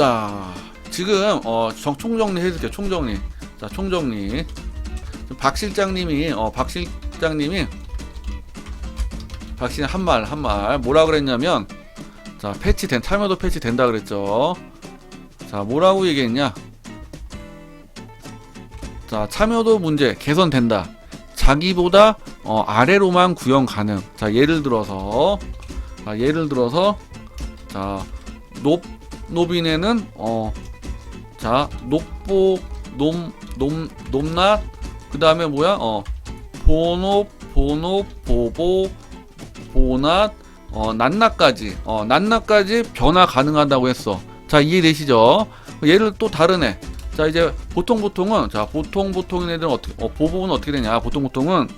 자, 지금 어, 정, 총정리 해줄게요. 총정리. 자, 총정리. 박 실장님이 어, 박 실장님이 박 실장 한말 한 말 뭐라 그랬냐면 자, 패치된 참여도 패치 된다 그랬죠. 자, 뭐라고 얘기했냐? 자, 참여도 문제 개선된다. 자기보다 어, 아래로만 구현 가능. 자, 예를 들어서 자, 예를 들어서 자, 높 노빈에는 어, 자, 높보 놈, 놈, 높낮 그다음에 뭐야? 어, 보노, 보노, 보보, 보낮, 어, 낮낮까지, 어, 낮낮까지 변화 가능하다고 했어. 자, 이해되시죠? 얘를 또 다르네. 자, 이제 보통 보통은 자, 보통 보통인 애들은 어떻게 어, 보보는 어떻게 되냐? 보통 보통은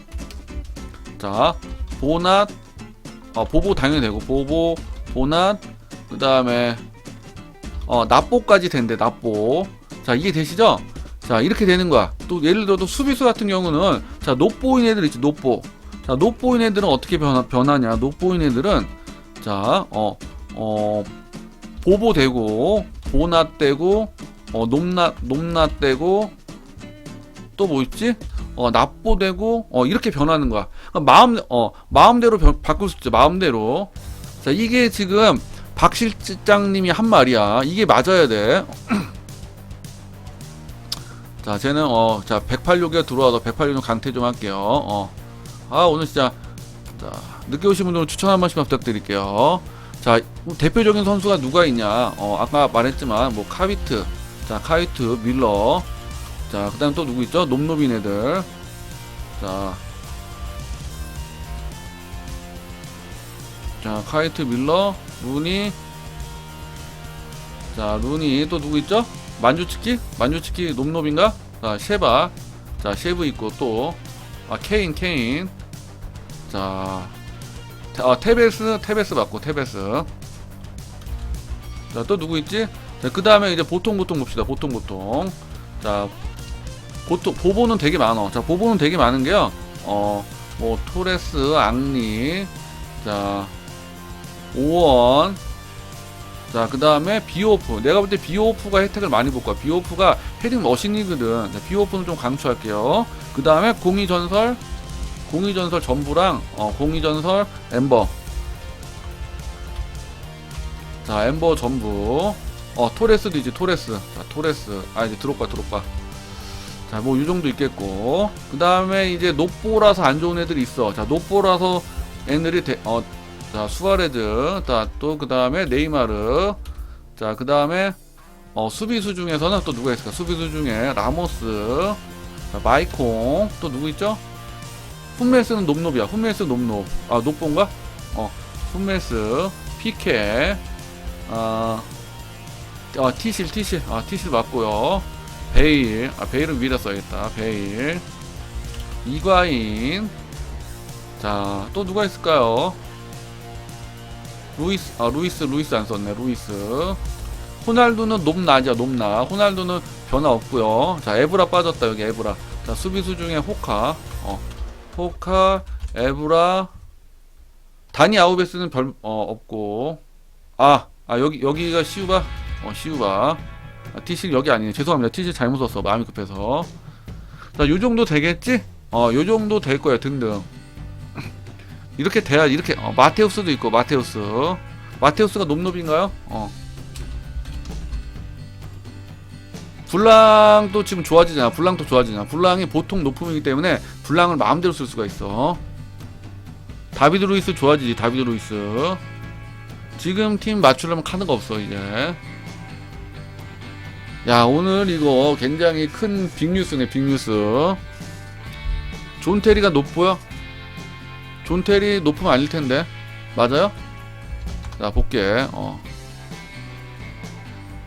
자, 보낮 어, 보보 당연히 되고 보보, 보낫, 그 다음에 어, 납보까지 된대 납보. 자 이게 되시죠? 자 이렇게 되는 거야. 또 예를 들어 또 수비수 같은 경우는 자 높보인 애들 있지 높보. 자 높보인 애들은 어떻게 변하, 변하냐? 높보인 애들은 자어어 어, 보보 되고 보낫 되고 어 높낮 높낮 되고 또 뭐 있지? 어 납보 되고 어 이렇게 변하는 거야. 그러니까 마음 어 마음대로 변- 바꿀 수 있죠. 마음대로. 자 이게 지금 박 실장님이 한 말이야. 이게 맞아야 돼. 자 쟤는 어 자 186에 들어와서 186좀 강퇴 좀 할게요. 어 아 오늘 진짜 자 늦게 오신 분들은 추천 한 번씩만 부탁드릴게요. 자 대표적인 선수가 누가 있냐? 어 아까 말했지만 뭐 카비트, 자 카이트, 밀러, 자 그다음 또 누구 있죠? 놈놈인 애들. 자 자, 카이트 밀러, 루니. 자, 루니 또 누구 있죠? 만주치키? 만주치키 놈놈인가? 자, 쉐바. 자, 쉐브 있고 또 아, 케인, 케인. 자, 테- 아, 테베스, 테베스 맞고 테베스. 자, 또 누구 있지? 자, 그 다음에 이제 보통 보통 봅시다. 보통 보통. 자, 보통 보보는 되게 많어. 자, 보보는 되게 많은 게요. 어, 뭐 토레스, 앙리. 자, 오원. 자 그 다음에 비오프. 내가 볼 때 비오프가 혜택을 많이 볼 거야. 비오프가 헤딩 머신이거든. 자, 비오프는 좀 강추할게요. 그 다음에 공이전설 공이전설 전부랑 어, 공이전설 엠버. 자 엠버 전부. 어 토레스도 있지 토레스. 자 토레스. 아 이제 드롭바 드롭바 자뭐 이 정도 있겠고. 그 다음에 이제 노보라서 안 좋은 애들이 있어. 자 노보라서 애들이 대, 어 자 수아레즈 또그 다음에 네이마르. 자 그 다음에 어 수비수 중에서는 또 누가 있을까? 수비수 중에 라모스. 자, 마이콩. 또 누구 있죠? 훈메스는 놈놈이야. 훈메스 놈놈. 아 녹본가? 어 훈메스. 피케. 아 어, 티실 티실. 아 티실 맞고요. 베일. 아 베일은 위에다 써야겠다. 베일. 이과인. 자 또 누가 있을까요 루이스 아 루이스 루이스 안 썼네 루이스. 호날두는 높나죠 높나? 호날두는 변화 없고요. 자 에브라 빠졌다 여기 에브라. 자 수비수 중에 호카. 어 호카 에브라. 다니 아우베스는 별 어, 없고. 아, 아 여기 여기가 시우바? 어 시우바. 아, 티실 여기 아니네. 죄송합니다. 티실 잘못 썼어 마음이 급해서. 자 요 정도 되겠지? 어요 정도 될 거야 등등 이렇게 돼야 이렇게 어, 마테우스도 있고 마테우스. 마테우스가 놈놈인가요? 어. 블랑도 지금 좋아지잖아 블랑도 좋아지잖아 블랑이 보통 높음이기 때문에 블랑을 마음대로 쓸 수가 있어. 다비드 루이스 좋아지지 다비드 루이스. 지금 팀 맞추려면 카드가 없어 이제. 야 오늘 이거 굉장히 큰 빅뉴스네 빅뉴스. 존 테리가 높고요 존 테리 높으면 아닐 텐데. 맞아요? 자 볼게. 어.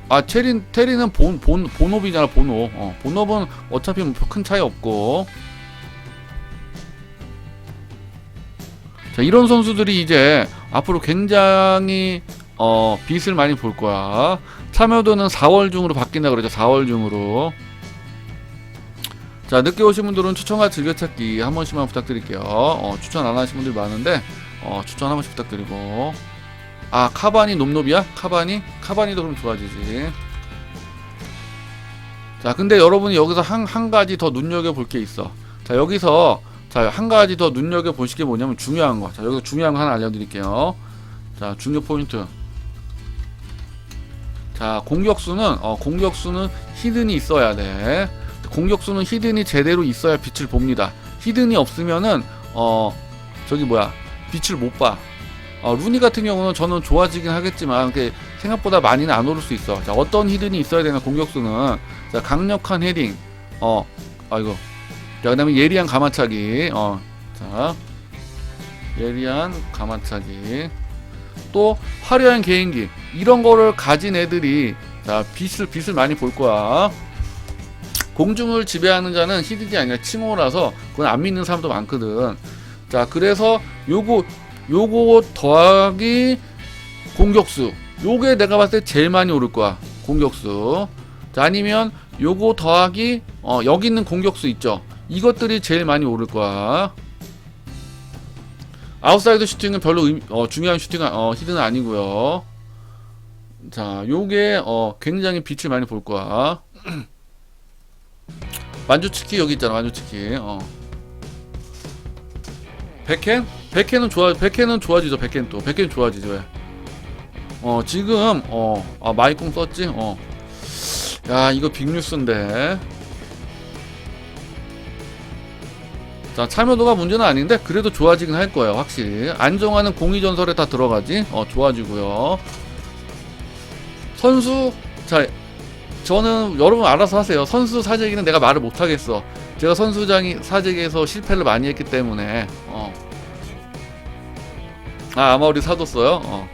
아 테리 테리는 본, 본 본업이잖아 본업. 어, 본업은 어차피 뭐큰 차이 없고. 자 이런 선수들이 이제 앞으로 굉장히 어 빛을 많이 볼 거야. 참여도는 4월 중으로 바뀐다 그러죠 4월 중으로 자 늦게 오신 분들은 추천과 즐겨찾기 한 번씩만 부탁드릴게요. 어, 추천 안 하신 분들 많은데 어, 추천 한 번씩 부탁드리고. 아 카바니 놈놈이야? 카바니? 카바니도 그럼 좋아지지. 자 근데 여러분이 여기서 한, 한 가지 더 눈여겨볼 게 있어. 자 여기서 자 한 가지 더 눈여겨보실 게 뭐냐면 중요한 거자 여기서 중요한 거 하나 알려드릴게요. 자 중요 포인트. 자 공격수는 어 공격수는 히든이 있어야 돼 공격수는 히든이 제대로 있어야 빛을 봅니다. 히든이 없으면은 어 저기 뭐야 빛을 못 봐. 어, 루니 같은 경우는 저는 좋아지긴 하겠지만 생각보다 많이는 안 오를 수 있어. 자 어떤 히든이 있어야 되나 공격수는. 자 강력한 헤딩. 어 아이고. 자 그다음에 예리한 가마차기. 어 자 예리한 가마차기. 또 화려한 개인기. 이런 거를 가진 애들이 자 빛을 빛을 많이 볼 거야. 공중을 지배하는 자는 히든이 아니라 칭호라서 그건 안 믿는 사람도 많거든. 자 그래서 요거 요거 더하기 공격수 요게 내가 봤을 때 제일 많이 오를 거야 공격수. 자 아니면 요거 더하기 어 여기 있는 공격수 있죠. 이것들이 제일 많이 오를 거야. 아웃사이드 슈팅은 별로 의미- 어, 중요한 슈팅 어, 히든은 아니고요. 자, 요게 어, 굉장히 빛을 많이 볼 거야. 만주치키 여기 있잖아, 만주치키. 어. 백켄? 백켄은 좋아, 백켄은 좋아지죠, 백켄 또. 백켄 좋아지죠, 왜? 어, 지금, 어, 아, 마이콩 썼지? 어. 야, 이거 빅뉴스인데. 자 참여도가 문제는 아닌데 그래도 좋아지긴 할 거예요 확실히 안정화는 공이전설에 다 들어가지 어 좋아지고요 선수 자 저는 여러분 알아서 하세요. 선수 사재기는 내가 말을 못 하겠어. 제가 선수장이 사재기에서 실패를 많이 했기 때문에 어. 아 아마 우리 사뒀어요? 어.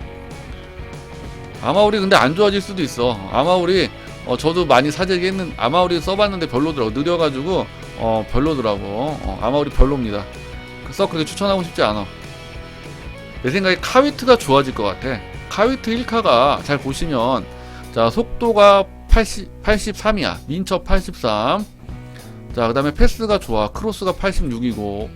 아마 우리 근데 안 좋아질 수도 있어. 아마 우리 어, 저도 많이 사재기 했는 아마 우리 써봤는데 별로더라고. 느려가지고 어 별로더라고. 어, 아마 우리 별로입니다. 그래서 그렇게 추천하고 싶지 않아. 내 생각에 카위트가 좋아질 것 같아. 카위트 1카가 잘 보시면 자 속도가 80, 83이야. 민첩 83 자 그 다음에 패스가 좋아. 크로스가 86이고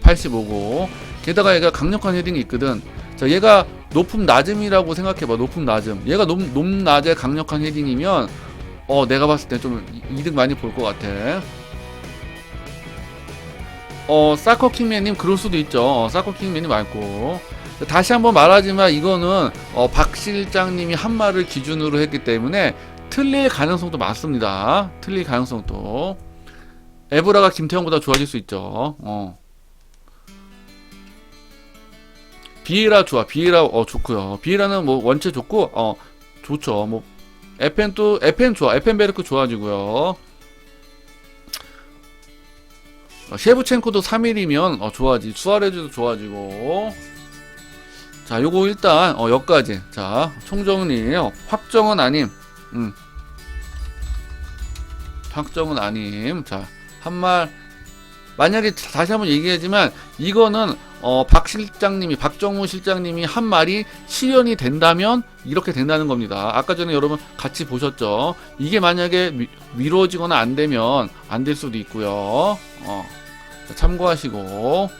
85고. 게다가 얘가 강력한 헤딩이 있거든. 자 얘가 높음 낮음이라고 생각해봐. 높음 낮음. 얘가 높, 높 낮에 강력한 헤딩이면 어 내가 봤을 때 좀 이득 많이 볼 것 같아. 어 사커킹맨님 그럴 수도 있죠. 어, 사커킹맨이 맞고. 다시 한번 말하지만 이거는 어, 박 실장님이 한 말을 기준으로 했기 때문에 틀릴 가능성도 많습니다. 틀릴 가능성도. 에브라가 김태형보다 좋아질 수 있죠. 어. 비에라 좋아. 비에라 어 좋고요. 비에라는 뭐 원체 좋고 어 좋죠. 뭐 에펜 또 에펜 좋아. 에펜베르크 좋아지고요. 어, 셰브첸코도 3일이면 어, 좋아지 수아레즈도 좋아지고. 자 요거 일단 어 여기까지. 자 총정리 어, 확정은 아님. 음 확정은 아님 자 한 말 만약에 다시 한번 얘기하지만 이거는 어, 박 실장님이 박정우 실장님이 한 말이 실현이 된다면 이렇게 된다는 겁니다. 아까 전에 여러분 같이 보셨죠? 이게 만약에 미, 미뤄지거나 안 되면 안 될 수도 있고요. 어, 자, 참고하시고